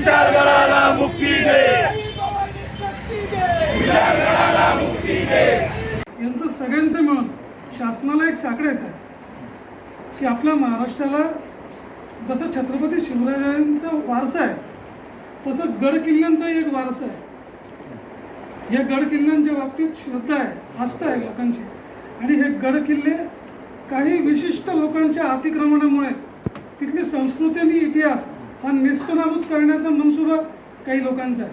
विशाळगडाला मुक्ती दे. विशाळगडाला मुक्ती दे. यांचं सगळ्यांचं मिळून शासनाला एक साकडेच आहे की आपल्या महाराष्ट्राला जसं छत्रपती शिवरायांचा वारसा आहे तसं गड किल्ल्यांचा एक वारसा आहे. या गड किल्ल्यांच्या बाबतीत श्रद्धा आहे आस्था आहे लोकांची. आणि हे गड किल्ले काही विशिष्ट लोकांच्या अतिक्रमणामुळे तिथली संस्कृती आणि इतिहास हा नेस्तनाबूत करण्याचा मनसुबा काही लोकांचा आहे.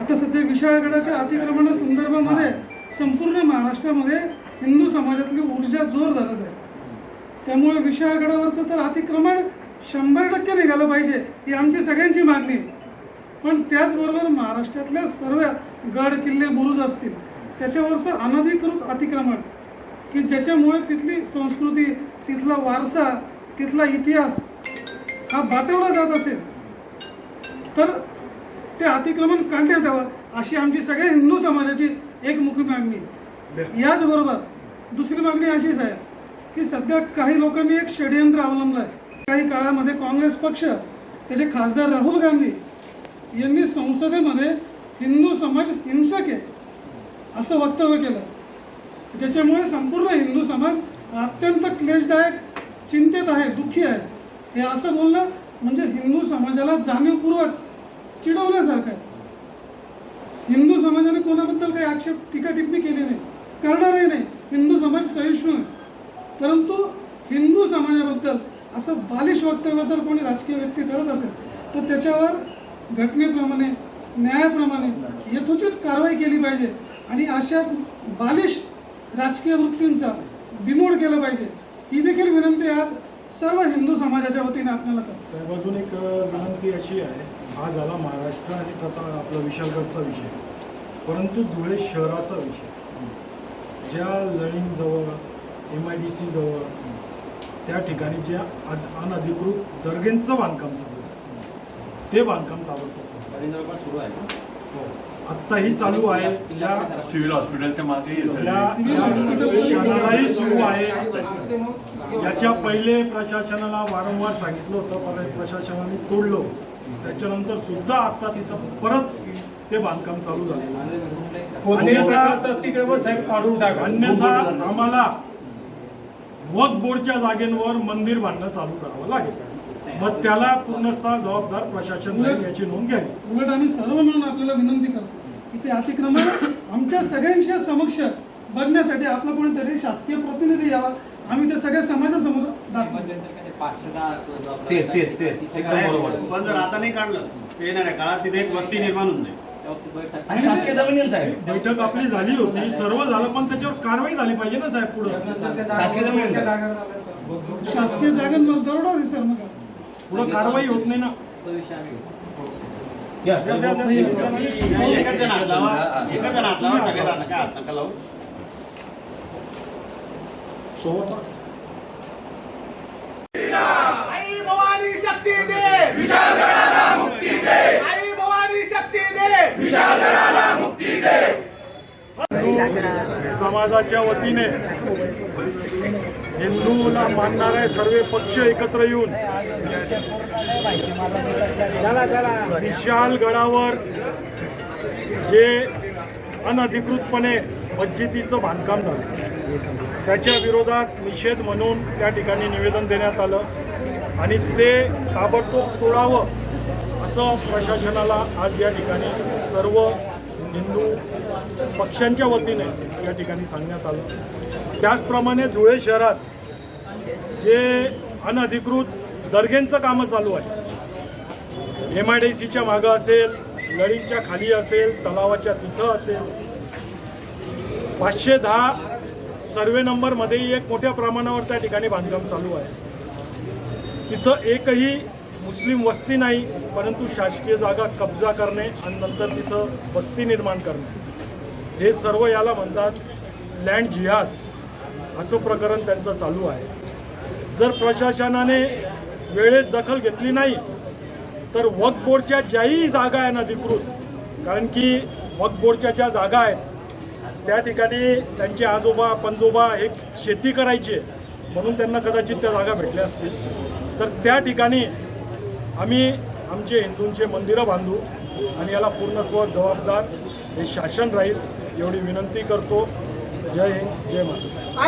आता सध्या विशाळगडाच्या अतिक्रमणा संदर्भामध्ये संपूर्ण महाराष्ट्रामध्ये हिंदू समाजातली ऊर्जा जोर धरत आहे. त्यामुळे विशाळगडावरचं तर अतिक्रमण शंभर टक्के निघालं पाहिजे ही आमची सगळ्यांची मागणी. पण त्याचबरोबर महाराष्ट्रातल्या सर्व गड किल्ले बुरुज असतील त्याच्यावरचं अनधिकृत अतिक्रमण की ज्याच्यामुळे तिथली संस्कृती तिथला वारसा तिथला इतिहास हा बाटवला जात असेल तर ते अतिक्रमण काढण्यात यावं अशी आमची सगळ्या हिंदू समाजाची एक मुख्य मागणी आहे. याचबरोबर दुसरी मागणी अशीच आहे की सध्या काही लोकांनी एक षडयंत्र अवलंबलं आहे. काही काळामध्ये काँग्रेस पक्ष त्याचे खासदार राहुल गांधी यांनी संसदेमध्ये हिंदू समाज हिंसक आहे असं वक्तव्य केलं. ज्याच्यामुळे संपूर्ण हिंदू समाज अत्यंत क्लेशदायक चिंतेत आहे दुःखी आहे. हे असं बोलणं म्हणजे हिंदू समाजाला जाणीवपूर्वक चिडवण्यासारखं आहे. हिंदू समाजाने कोणाबद्दल काही आक्षेप टीका टिप्पणी केली नाही. करणारही नाही. हिंदू समाज सहिष्णू आहे. परंतु हिंदू समाजाबद्दल असं बालिश वक्तव्य जर कोणी राजकीय व्यक्ती करत असेल तर त्याच्यावर घटनेप्रमाणे न्यायाप्रमाणे यथोचित कारवाई केली पाहिजे आणि अशा बालिश राजकीय वृत्तींचा बिमोड केला पाहिजे. ही देखील विनंती आज सर्व हिंदू समाजाच्या वतीने आपल्याला साहेब अजून एक विनंती अशी आहे. हा झाला महाराष्ट्र आणि प्रथा आपला विशालगडचा विषय. परंतु धुळे शहराचा विषय. ज्या लळींजवळ एम आय डी सी जवळ त्या ठिकाणी ज्या अन- अनधिकृत दर्गेंचं बांधकाम चालू आहे ते बांधकाम ताबडतोब सुरू आहे ना? आत्ताही चालू आहे. या सिव्हिल हॉस्पिटलच्या मागे आहे. याच्या पहिले प्रशासनाला वारंवार सांगितलं होतं पण प्रशासनाने तोडलं. त्याच्यानंतर सुद्धा आता तिथं परत ते बांधकाम चालू आहे. अन्यथा आम्हाला वक बोर्डच्या जागेवर मंदिर बांधणं चालू करावं लागेल. मग त्याला पूर्णतः जबाबदार प्रशासन याची नोंद घ्यावी. उलट आम्ही सर्व मिळून आपल्याला विनंती करतो की ते अतिक्रमण आमच्या सगळ्यांच्या समक्ष बघण्यासाठी आपला कोणीतरी शासकीय प्रतिनिधी यावा आम्ही ते सगळ्या समाजासमोर दाखवू तेच तेच तेच एकदम बरोबर पण जर आता नाही काढलं तर येणाऱ्या काळात तिथे एक वस्ती निर्माण होऊन जाईल आणि शासकीय जमिनी साहेब बैठक आपली झाली होती सर्व झालं पण त्याच्यावर कारवाई झाली पाहिजे ना साहेब पुढं शासकीय जमिनी शासकीय जागांवर दरोडा आहे सर मग पुढं कारवाई होत नाही ना. एकच जण हात लावा एकच जण हात लावा सगळ्यात हात नका लावू आई भवानी शक्ती दे. विशालगडाला मुक्ती दे. आई भवानी शक्ती दे. विशाळगडाला मुक्ती दे. समाजाच्या वतीने हिंदूला मानणारे सर्व पक्ष एकत्र येऊन विशाल गडावर जे अनधिकृतपणे मस्जिदीचं बांधकाम झालं. त्याच्या विरोधात निषेध म्हणून त्या ठिकाणी निवेदन देण्यात आलं आणि ते ताबडतोब तोडावं असं प्रशासनाला आज या ठिकाणी सर्व हिंदू पक्षांच्या वतीने या ठिकाणी सांगण्यात आलं. त्याचप्रमाणे धुळे शहरात जे अनधिकृत दर्गेंचं कामं चालू आहे एम आय डी सीच्या मागं असेल लळींच्या खाली असेल तलावाच्या तिथं असेल पाचशे दहा सर्वे नंबरमध्येही एक मोठ्या प्रमाणावर त्या ठिकाणी बांधकाम चालू आहे. तिथं एकही मुस्लिम वस्ती नाही परंतु शासकीय जागा कब्जा करणे आणि नंतर तिथं वस्ती निर्माण करणे. हे सर्व याला म्हणतात लँड जिहाद असं प्रकरण त्यांचं चालू आहे. जर प्रशासनाने वेळेस दखल घेतली नाही तर वक्फ बोर्डच्या ज्याही जागा आहे अनधिकृत कारण की वक्फ बोर्डच्या ज्या जागा आहेत त्या ठिकाणी त्यांचे आजोबा पंजोबा हे शेती करायचे म्हणून त्यांना कदाचित त्या जागा भेटल्या असतील. तर त्या ठिकाणी आम्ही आमचे हिंदूंचे मंदिरं बांधू आणि याला पूर्णत्व जबाबदार हे शासन राहील एवढी विनंती करतो. जय हिंद जय महाराष्ट्र.